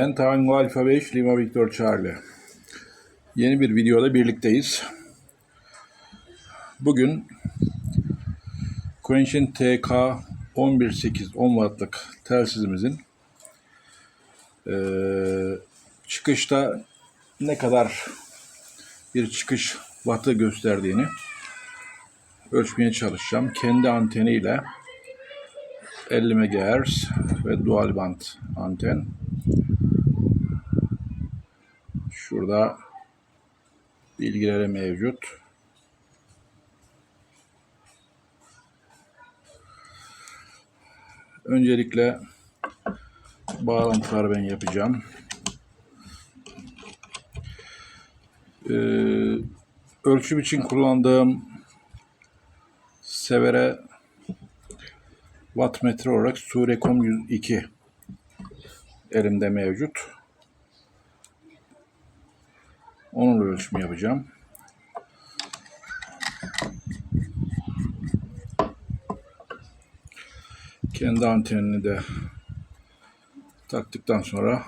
Ben Tango Alfa 5 Lima Victor Charlie. Yeni bir videoda birlikteyiz. Bugün Quench'in TK 118 10 wattlık telsizimizin eee, çıkışta ne kadar bir çıkış wattı gösterdiğini ölçmeye çalışacağım. Kendi anteniyle 50 MHz ve dual band anten. Şurada bilgileri mevcut. Öncelikle bağlantıları ben yapacağım. Ee, ölçüm için kullandığım Severe wattmetre olarak Surecom 102 elimde mevcut. Onunla ölçüm yapacağım. Kendi antenini de taktıktan sonra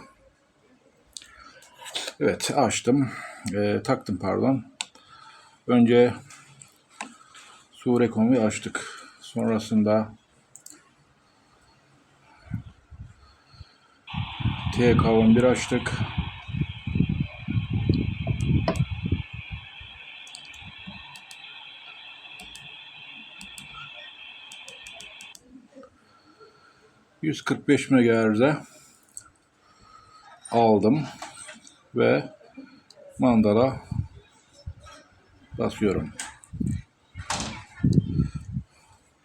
evet açtım. Ee, taktım pardon. Önce Surecom'u açtık. Sonrasında TK11 açtık. ...145 MHz'e aldım ve mandala basıyorum.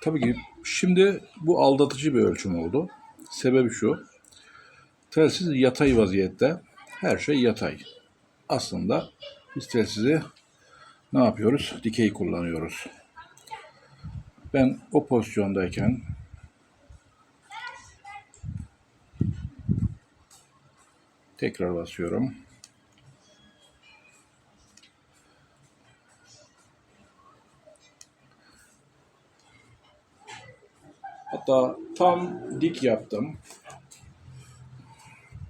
Tabii ki şimdi bu aldatıcı bir ölçüm oldu. Sebebi şu. Telsiz yatay vaziyette. Her şey yatay. Aslında biz telsizi ne yapıyoruz? Dikey kullanıyoruz. Ben o pozisyondayken tekrar basıyorum. Hatta tam dik yaptım.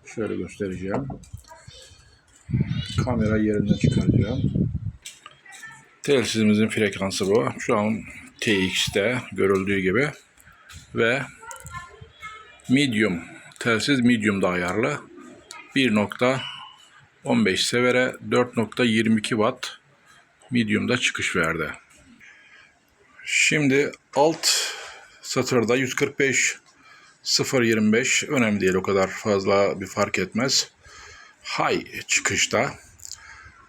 Şöyle göstereceğim. Kamera yerinden çıkaracağım. Telsizimizin frekansı bu. Şu an TX'te görüldüğü gibi. Ve medium. Telsiz medium'da ayarlı. 1.15 severe 4.22 watt medium'da çıkış verdi. Şimdi alt satırda 145 0.25 önemli değil o kadar fazla bir fark etmez. High çıkışta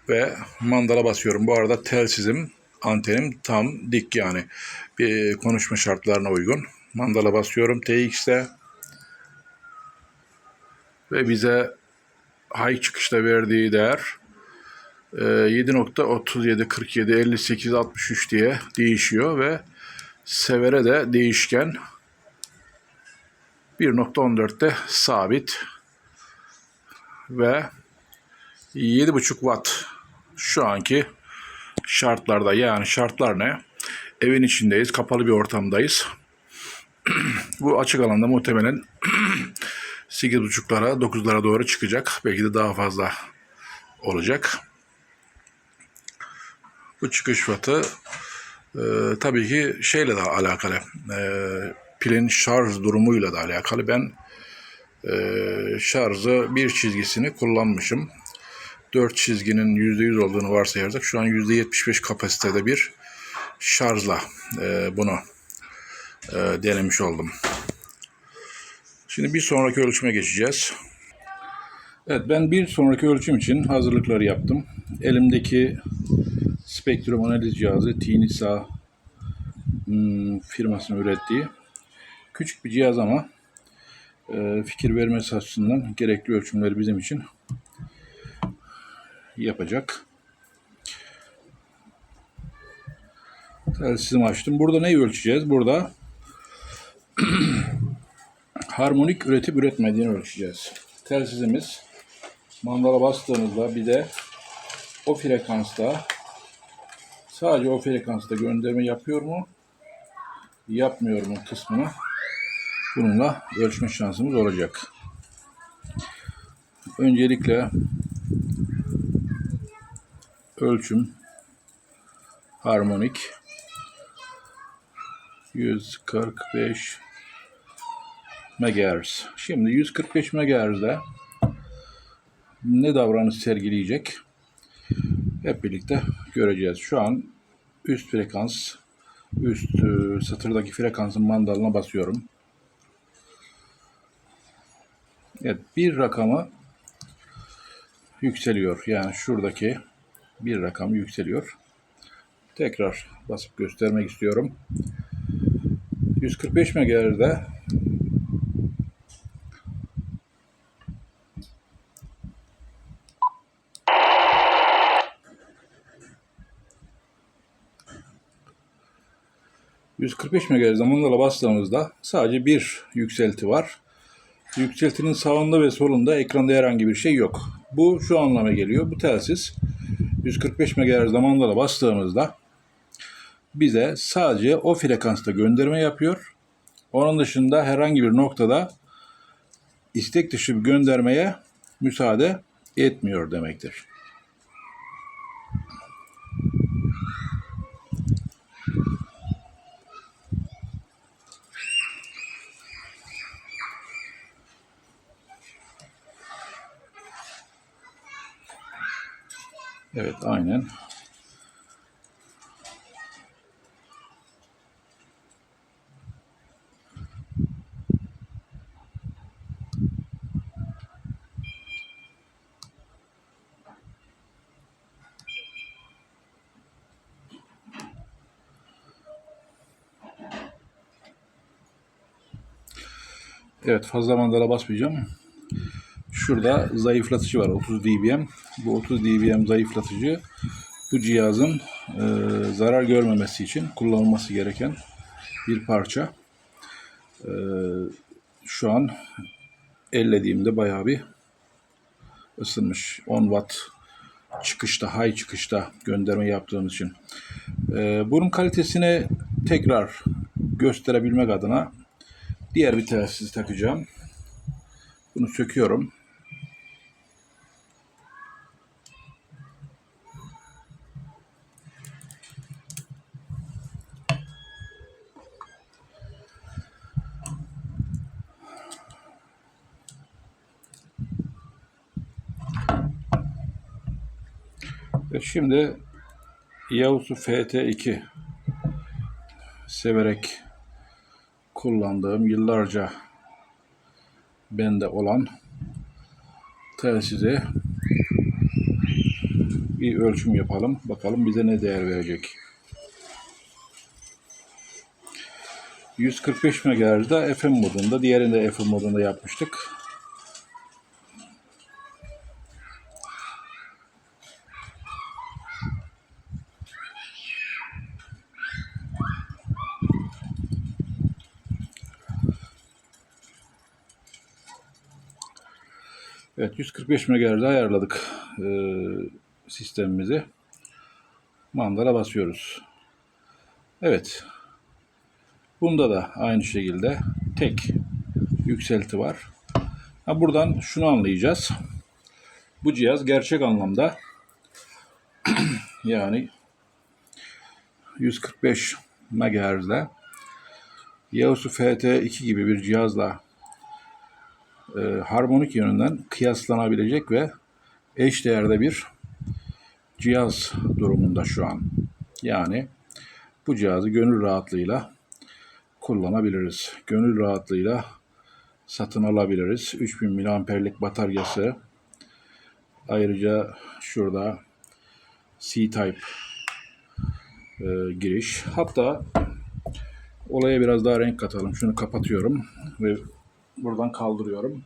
ve mandala basıyorum. Bu arada telsizim antenim tam dik yani bir konuşma şartlarına uygun. Mandala basıyorum TX'te ve bize high çıkışta verdiği değer e, 7.37 47 58 63 diye değişiyor ve severe de değişken 1.14'te sabit ve 7.5 watt şu anki şartlarda yani şartlar ne? Evin içindeyiz, kapalı bir ortamdayız. Bu açık alanda muhtemelen 8.5'lara 9'lara doğru çıkacak. Belki de daha fazla olacak. Bu çıkış wattı e, tabii ki şeyle de alakalı. E, pilin şarj durumuyla da alakalı. Ben e, şarjı bir çizgisini kullanmışım. 4 çizginin %100 olduğunu varsayarsak şu an %75 kapasitede bir şarjla e, bunu e, denemiş oldum. Şimdi bir sonraki ölçüme geçeceğiz. Evet ben bir sonraki ölçüm için hazırlıkları yaptım. Elimdeki spektrum analiz cihazı TINISA hmm, firmasının ürettiği küçük bir cihaz ama e, fikir vermesi açısından gerekli ölçümleri bizim için yapacak. Telsizimi açtım. Burada neyi ölçeceğiz? Burada harmonik üretip üretmediğini ölçeceğiz. Telsizimiz mandala bastığımızda bir de o frekansta sadece o frekansta gönderme yapıyor mu yapmıyor mu kısmını bununla ölçme şansımız olacak. öncelikle ölçüm harmonik 145 MHz. Şimdi 145 MHz'de ne davranış sergileyecek? Hep birlikte göreceğiz. Şu an üst frekans, üst e, satırdaki frekansın mandalına basıyorum. Evet, bir rakamı yükseliyor. Yani şuradaki bir rakam yükseliyor. Tekrar basıp göstermek istiyorum. 145 MHz'de ...145 MHz'de mandala bastığımızda sadece bir yükselti var. Yükseltinin sağında ve solunda ekranda herhangi bir şey yok. Bu şu anlama geliyor. Bu telsiz 145 MHz mandala bastığımızda bize sadece o frekansta gönderme yapıyor. Onun dışında herhangi bir noktada istek dışı bir göndermeye müsaade etmiyor demektir. Evet, aynen. Evet fazla mandala basmayacağım. Şurada zayıflatıcı var 30 dBm. Bu 30 dBm zayıflatıcı bu cihazın e, zarar görmemesi için kullanılması gereken bir parça. E, şu an ellediğimde bayağı bir ısınmış. 10 watt çıkışta, high çıkışta gönderme yaptığım için. E, bunun kalitesini tekrar gösterebilmek adına diğer bir telsiz takacağım. Bunu söküyorum. Şimdi Yavusu FT2 severek kullandığım yıllarca bende olan telsize bir ölçüm yapalım. Bakalım bize ne değer verecek. 145 MHz'da FM modunda, diğerinde FM modunda yapmıştık. Evet 145 MHz'de ayarladık e, sistemimizi. Mandala basıyoruz. Evet. Bunda da aynı şekilde tek yükselti var. Ha, buradan şunu anlayacağız. Bu cihaz gerçek anlamda yani 145 MHz'de Yaosu FT2 gibi bir cihazla e, harmonik yönünden kıyaslanabilecek ve eş değerde bir cihaz durumunda şu an. Yani bu cihazı gönül rahatlığıyla kullanabiliriz. Gönül rahatlığıyla satın alabiliriz. 3000 miliamperlik bataryası. Ayrıca şurada C-Type e, giriş. Hatta olaya biraz daha renk katalım. Şunu kapatıyorum ve buradan kaldırıyorum.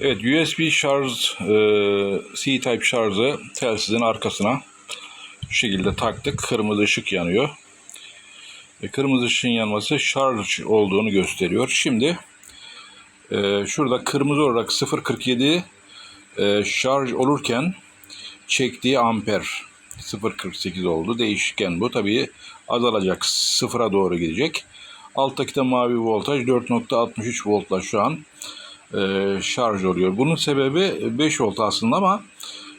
Evet USB şarj e, C-Type şarjı telsizin arkasına şu şekilde taktık. Kırmızı ışık yanıyor. E, kırmızı ışığın yanması şarj olduğunu gösteriyor. Şimdi e, şurada kırmızı olarak 0.47 e, şarj olurken çektiği amper 0.48 oldu. Değişken bu. Tabii azalacak. Sıfıra doğru gidecek. Alttaki de mavi voltaj 4.63 voltla şu an e, şarj oluyor. Bunun sebebi 5 volt aslında ama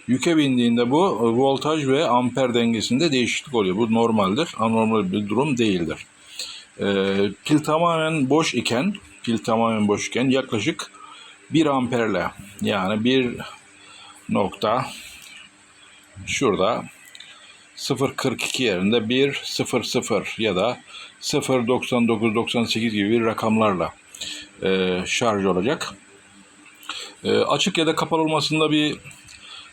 yüke bindiğinde bu voltaj ve amper dengesinde değişiklik oluyor. Bu normaldir. Anormal bir durum değildir. E, pil tamamen boş iken pil tamamen boş iken yaklaşık 1 amperle yani bir nokta şurada 0.42 yerinde 1.00 ya da 0.99-98 gibi rakamlarla e, şarj olacak. E, açık ya da kapalı olmasında bir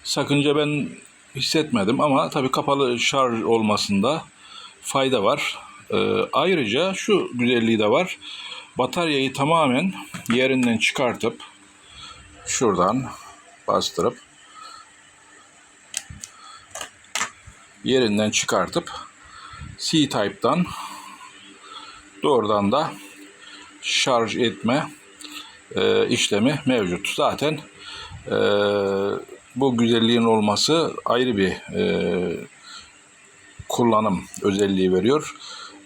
sakınca ben hissetmedim ama tabii kapalı şarj olmasında fayda var. E, ayrıca şu güzelliği de var. Bataryayı tamamen yerinden çıkartıp şuradan bastırıp yerinden çıkartıp C-Type'dan doğrudan da şarj etme e, işlemi mevcut. Zaten e, bu güzelliğin olması ayrı bir e, kullanım özelliği veriyor.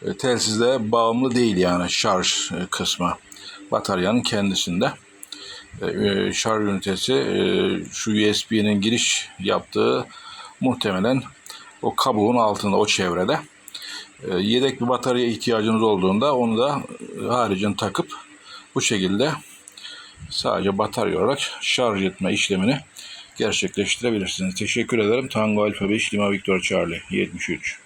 E, telsizle bağımlı değil yani şarj e, kısmı bataryanın kendisinde. E, e, şarj ünitesi şu USB'nin giriş yaptığı muhtemelen o kabuğun altında o çevrede. E, yedek bir batarya ihtiyacınız olduğunda onu da e, haricen takıp bu şekilde sadece batarya olarak şarj etme işlemini gerçekleştirebilirsiniz. Teşekkür ederim. Tango Alfa 5 Lima Victor Charlie 73.